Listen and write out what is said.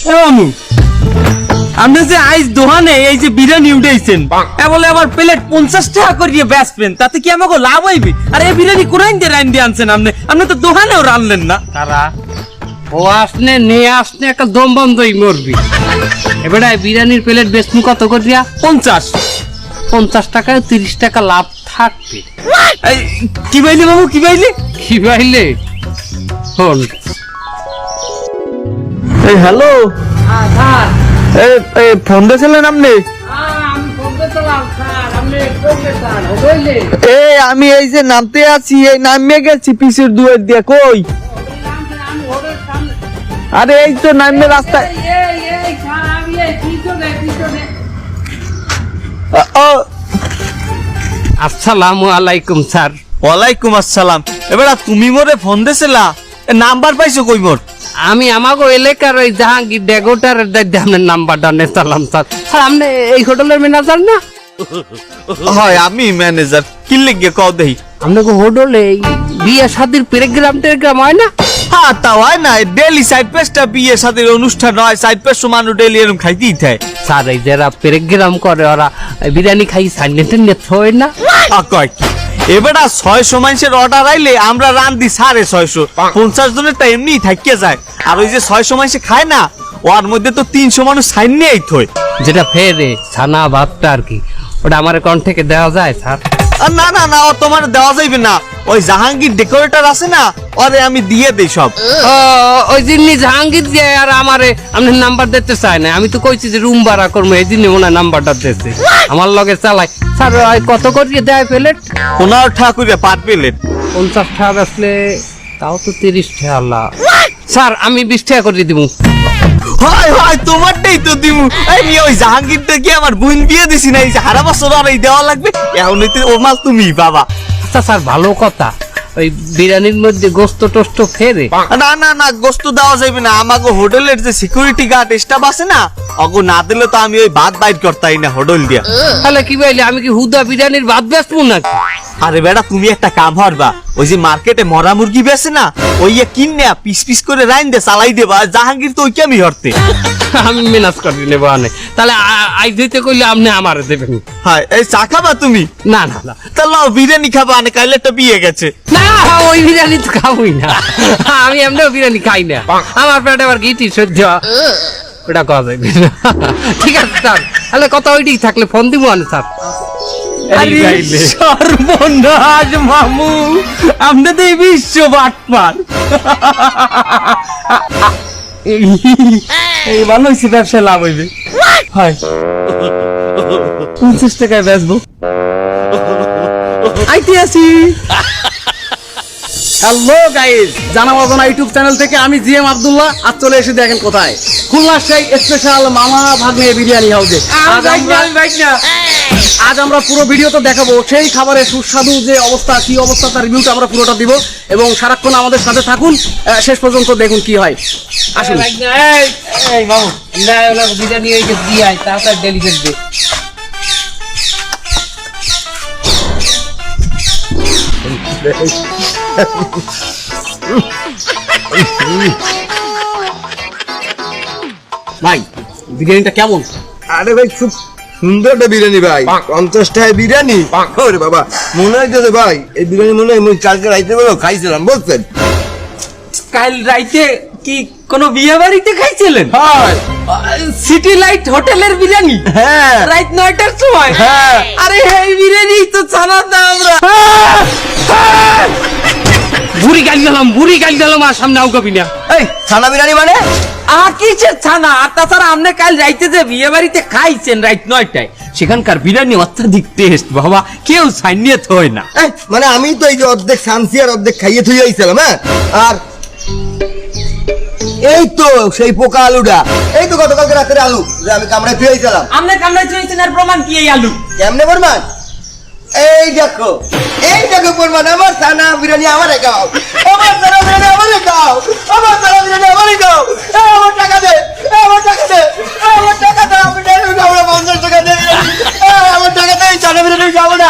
এ আপনি যে আইস দোহানে এই যে বিরিয়ানি উঠেছেন এ বলে আবার প্লেট পঞ্চাশ টাকা করিয়ে বেচবেন তাতে কি আমাকে লাভ হইবে? আর এই বিরিয়ানি কোরআন দিয়ে রান দিয়ে আনছেন আপনি আপনি তো দোকানেও রানলেন না। তারা ও আসনে নিয়ে আসনে একটা দম বন্ধই মরবি। এবারে বিরিয়ানির প্লেট বেচমু কত করিয়া? পঞ্চাশ। পঞ্চাশ টাকায় তিরিশ টাকা লাভ থাকবে। কি বাইলি মামু কি বাইলি কি পাইলে? শোন এই হ্যালো এই ফোন দিয়েছিলেন আপনি? এই আমি এই যে নামতে আছি এই নামিয়ে গেছি পিসের দুয়ের দিয়ে কই? আরে এই তো নামে রাস্তায়। আসসালামু আলাইকুম স্যার। ওয়ালাইকুম আসসালাম। এবার তুমি মোরে ফোন দিয়েছিলা নাম্বার পাইছো কই মোর? আমি আমাকে এলাকার ওই জাহাঙ্গীর ডেগোটার আপনার নাম্বারটা নিতাম স্যার। স্যার আপনি এই হোটেলের ম্যানেজার না? হয় আমি ম্যানেজার কি লিখে কও দেই? আপনাকে হোটেলে বিয়ে শাদির প্রেগ্রাম টেগ্রাম হয় না? হ্যাঁ তা হয় না ডেলি সাইড পেস্টটা বিয়ে সাথে অনুষ্ঠান হয় সাইড পেস্ট মানুষ ডেলি এরকম খাইতেই থাকে স্যার এই যারা প্রেগ্রাম করে ওরা বিরিয়ানি খাই সাইনেটে নেট হয় না কয় কি? এবারে ছয়শো মানুষের অর্ডার আইলে আমরা রান্ধি সাড়ে ছয়শো পঞ্চাশ জনের তা এমনি থাকিয়ে যায়। আর ওই যে ছয়শো মানুষে খায় না ওর মধ্যে তো তিনশো মানুষ সাইন নিয়েই থই যেটা ফেরে ছানা ভাতটা আর কি। ওটা আমার অ্যাকাউন্ট থেকে দেওয়া যায় স্যার? না না না ও তোমার দেওয়া যাইবে না। ওই জাহাঙ্গীর ডেকোরেটর আছে না ওরে আমি দিয়ে দেই সব। ওই জিনিস জাহাঙ্গীর দিয়ে আর আমারে আপনি নাম্বার দিতে চাই না। আমি তো কইছি যে রুম ভাড়া করব এই জন্য ওনার নাম্বারটা দিতে আমার লগে চালাই স্যার ওই কত করিয়ে দেয় প্লেট? ওনার করে পার প্লেট। পঞ্চাশ টাকা বেচলে তাও তো তিরিশ টাকা আল্লাহ। স্যার আমি বিশ টাকা করে দিব হয় হয় তোমারটাই তো দিমু। এই নিয়ে ওই জাহাঙ্গীরটা কি আমার বোন বিয়ে দিছি না? এই যে হারা বছর আর এই দেওয়া লাগবে? এখন ও মাল তুমি বাবা আচ্ছা স্যার ভালো কথা। ওই বিরিয়ানির মধ্যে গোস্ত টোস্ত ফেরে না না না গোস্ত দেওয়া যাবে না। আমাকে হোটেলের যে সিকিউরিটি গার্ড স্টাফ আছে না অগো না দিলে তো আমি ওই ভাত করতাই না হোটেল দিয়া। তাহলে কি বলি আমি কি হুদা বিরিয়ানির ভাত বেচবো নাকি? আরে বেটা তুমি একটা কাম হরবা ওই যে মার্কেটে মরা মুরগি বেছে না ওই কিনে পিস পিস করে রাইন দে চালাই দেবা জাহাঙ্গীর তো ওই কেমি হরতে। আমি মেনাজ করে নেব তাহলে আই দিতে কইলে আপনি আমারে দেবেন। হ্যাঁ এই চা খাবা তুমি? না না না। তাহলে বিরিয়ানি খাবা আনে কাইলে একটা বিয়ে গেছে। না ওই বিরিয়ানি তো খাবই না। আমি এমনিও বিরিয়ানি খাই না। আমার পেটে আবার গিটি সহ্য ওটা যাবে ঠিক আছে স্যার তাহলে কথা ওইটাই থাকলে ফোন দিব স্যার সর্বনাশ মামু। আপনি তো এই বিশ্ব বাটপার। এই ভালো হয়েছে ব্যবসায় লাভ হইবে। হয়। পঞ্চাশ টাকায় বেচবো। আইতে আসি। হ্যালো গাইজ জানা ইউটিউব চ্যানেল থেকে আমি জি এম আব্দুল্লাহ। আজ চলে এসে দেখেন কোথায়। খুলনা সেই স্পেশাল মামা ভাগ্নে বিরিয়ানি হাউসে আজ আমরা পুরো ভিডিও তো দেখাবো। সেই খাবারের সুস্বাদু যে অবস্থা কি অবস্থা তার রিভিউটা আমরা পুরোটা দিব। এবং সারাক্ষণ আমাদের সাথে থাকুন। শেষ পর্যন্ত দেখুন কি হয়। আসুন। ভাই বিরিয়ানিটা কেমন? আরে ভাই খুব সুন্দর একটা বিরিয়ানি ভাই। পঞ্চাশ টাকায় বিরিয়ানি? ওরে বাবা মনে হইতেছে ভাই এই বিরিয়ানি মনে হয় কালকে রাইতে বেরো খাইছিলাম বুঝছেন? কাল রাইতে কি কোন বিয়ে বাড়িতে খাইছিলেন? হয়। সিটি লাইট হোটেলের বিরিয়ানি? হ্যাঁ। রাত নয়টার সময়? হ্যাঁ। আরে এই বিরিয়ানি তো ছানা না আমরা গাল দিলাম বুড়ি গাল দিলাম আর সামনে আউকাবি না এই ছানা বিরিয়ানি মানে? আর কিসের ছানা? আর তাছাড়া আপনি কাল রাইতে যে বিয়ে বাড়িতে খাইছেন রাইত নয়টায় সেখানকার বিরিয়ানি অত্যাধিক টেস্ট বাবা কেউ সাইনিয়ে থয় না। মানে আমি তো এই যে অর্ধেক শান্তি আর অর্ধেক খাইয়ে থুই আইছিলাম হ্যাঁ? আর এই তো সেই পোকা আলুটা। এই তো গতকালকে রাতের আলু যে আমি কামড়ায় থুই আইছিলাম। আপনি কামড়াই চলেছেন আর প্রমাণ কি এই আলু? কেমনে বলমান এই দেখো এই দেখো বলমান আমার সানা বিরিয়ানি আমারে খাও। আমার সানা বিরিয়ানি আমারে খাও। আমার সানা বিরিয়ানি আমারে খাও। আমার টাকা দে আমার টাকা দে আমার টাকা দাও আমি টাকা খাব না পঞ্চাশ টাকা দে আমার টাকা দে সানা বিরিয়ানি খাব না।